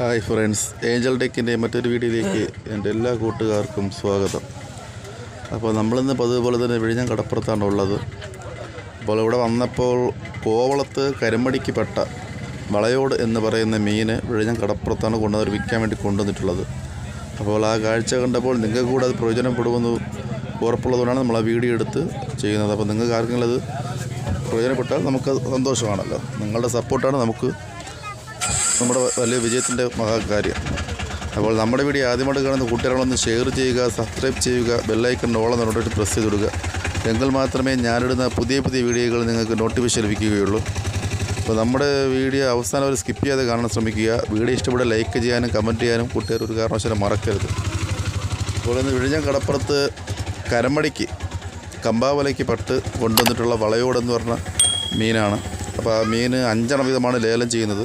Hi friends Angel ടെക്കിന്റെ മറ്റൊരു വീഡിയോയിലേക്ക് എന്റെ എല്ലാ കൂട്ടുകാർക്കും സ്വാഗതം. അപ്പോൾ നമ്മളിന്ന് പതിവുപോലെ തന്നെ വിഴിഞ്ഞം കടപ്പുറത്താണ് ഉള്ളത്. അപ്പോൾ ഇവിടെ വന്നപ്പോൾ കോവളത്ത് കരിമടിക്ക് പെട്ട വളയോട് എന്ന് പറയുന്ന മീൻ വിഴിഞ്ഞം കടപ്പുറത്താണ് കൊണ്ടുവന്ന് വിൽക്കാൻ വേണ്ടി കൊണ്ടുവന്നിട്ടുള്ളത്. അപ്പോൾ ആ കാഴ്ച കണ്ടപ്പോൾ നിങ്ങൾക്ക് കൂടെ അത് പ്രയോജനപ്പെടുമെന്ന് ഉറപ്പുള്ളതുകൊണ്ടാണ് നമ്മൾ ആ വീഡിയോ എടുത്ത് ചെയ്യുന്നത്. അപ്പോൾ നിങ്ങൾക്ക് ആർക്കെങ്കിലും അത് പ്രയോജനപ്പെട്ടാൽ നമുക്ക് സന്തോഷമാണല്ലോ. നിങ്ങളുടെ സപ്പോർട്ടാണ് നമുക്ക് നമ്മുടെ വലിയ വിജയത്തിന്റെ മഹാകാര്യം. അപ്പോൾ നമ്മുടെ വീഡിയോ ആദ്യമായിട്ട് കാണുന്ന കൂട്ടുകാരങ്ങളൊന്ന് ഷെയർ ചെയ്യുക സബ്സ്ക്രൈബ് ചെയ്യുക ബെല്ലൈക്കൺ ഓളം നോട്ടിട്ട് പ്രസ് ചെയ്ത് കൊടുക്കുക എങ്കിൽ മാത്രമേ ഞാനിടുന്ന പുതിയ പുതിയ വീഡിയോകൾ നിങ്ങൾക്ക് നോട്ടിഫിക്കേഷൻ ലഭിക്കുകയുള്ളൂ. അപ്പോൾ നമ്മുടെ വീഡിയോ അവസാനം വരെ സ്കിപ്പ് ചെയ്യാതെ കാണാൻ ശ്രമിക്കുക. വീഡിയോ ഇഷ്ടപ്പെട്ട ലൈക്ക് ചെയ്യാനും കമന്റ് ചെയ്യാനും കൂട്ടുകാർ ഒരു കാരണവശാലും മറക്കരുത്. അപ്പോൾ ഇന്ന് വിഴിഞ്ഞം കടപ്പുറത്ത് കരമടിക്ക് കമ്പാവലയ്ക്ക് പട്ട് കൊണ്ടുവന്നിട്ടുള്ള വളയോടെന്ന് പറഞ്ഞ മീനാണ്. അപ്പോൾ ആ മീൻ അഞ്ചെണ്ണം വീതമാണ് ലേലം ചെയ്യുന്നത്.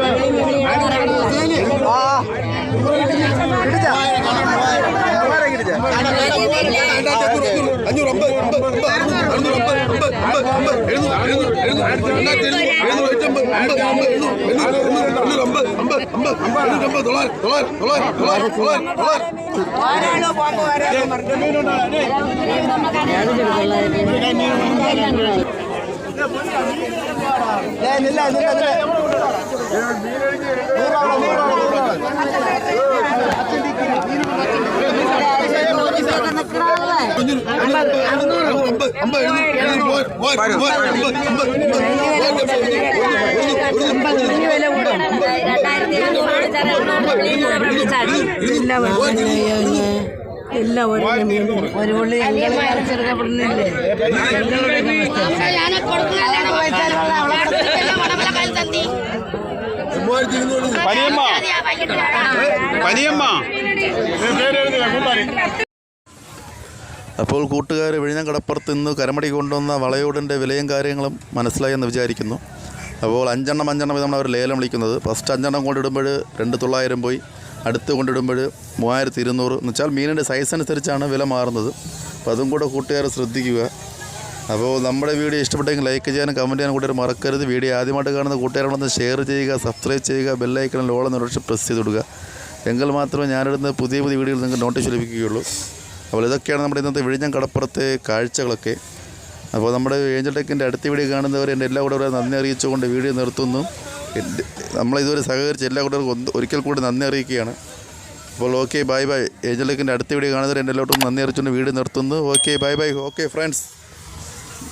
പോട്ടെ കൊടുക്കാം മീനെ പോട്ടെ ഇവിടെ പോട്ടെ വളർന്ന് വെളിയെ ഇപ്പോൾ വിറകി കൊടുത്ത അത്രമേ ഇവിടെ ഒന്ന് കൂടുതൽ മീനെ വിത്ത് പത്ത് അമ്പ അമ്പ ഇരുന്നൂറ് കൊടുക്കാം അവിടെ വിൽക്കുക വില കൊടുക്കണം അമ്പത് പോയിച്ചു അമ്പത് പോയിച്ചു മീൻ കൊണ്ടുപോകാൻ ശരിയാണ് എല്ലാം ഒരു ഒരു പുള്ളി ചെറുക്കപ്പെടുന്നില്ലേ പനിയമ്മ പനിയമ്മ അപ്പോൾ കൂട്ടുകാർ വിഴിഞ്ഞം കടപ്പുറത്ത് ഇന്ന് കരമടി കൊണ്ടുവന്ന വളയോടിന്റെ വിലയും കാര്യങ്ങളും മനസ്സിലായെന്ന് വിചാരിക്കുന്നു. അപ്പോൾ അഞ്ചെണ്ണം അഞ്ചെണ്ണം വീതമാണ് അവർ ലേലം വിളിക്കുന്നത്. ഫസ്റ്റ് അഞ്ചെണ്ണം കൊണ്ടിടുമ്പോൾ രണ്ട് തൊള്ളായിരം പോയി. അടുത്ത് കൊണ്ടിടുമ്പോൾ മൂവായിരത്തി ഇരുന്നൂറ് എന്ന് വെച്ചാൽ മീനിന്റെ സൈസ് അനുസരിച്ചാണ് വില മാറുന്നത്. അപ്പോൾ അതും കൂടെ കൂട്ടുകാർ ശ്രദ്ധിക്കുക. അപ്പോൾ നമ്മുടെ വീഡിയോ ഇഷ്ടപ്പെട്ടെങ്കിൽ ലൈക്ക് ചെയ്യാനും കമന്റ് ചെയ്യാനും കൂട്ടുകാർ മറക്കരുത്. വീഡിയോ ആദ്യമായിട്ട് കാണുന്ന കൂട്ടുകാരോടൊന്ന് ഷെയർ ചെയ്യുക സബ്സ്ക്രൈബ് ചെയ്യുക ബെല്ലൈക്കണിൽ ഓളം നിർദ്ദേശം പ്രസ് ചെയ്ത് കൊടുക്കുക. എങ്കിൽ മാത്രമേ ഞാനിടുന്ന പുതിയ പുതിയ വീഡിയോകൾ നിങ്ങൾക്ക് നോട്ടീസ് ലഭിക്കുകയുള്ളൂ. അപ്പോൾ ഇതൊക്കെയാണ് നമ്മുടെ ഇന്നത്തെ വിഴിഞ്ഞം കടപ്പുറത്തെ കാഴ്ചകളൊക്കെ. അപ്പോൾ നമ്മുടെ ഏഞ്ചൽ ടെക്കിന്റെ അടുത്ത വീഡിയോ കാണുന്നവർ എന്റെ എല്ലാ കൂടെ നന്ദി അറിയിച്ചുകൊണ്ട് വീഡിയോ നിർത്തുന്നു. നമ്മളിതുവരെ സഹകരിച്ച് എല്ലാ കൂട്ടർക്കും ഒരിക്കൽ കൂടി നന്ദി അറിയിക്കുകയാണ്. അപ്പോൾ ഓക്കെ ബൈ ബൈ. ഏഞ്ചൽ ടെക്കിന്റെ അടുത്ത വീഡിയോ കാണുന്നവർ എന്റെ എല്ലാവർക്കും നന്ദി അറിയിച്ചുകൊണ്ട് വീഡിയോ നിർത്തുന്നു. Okay bye bye. Okay friends.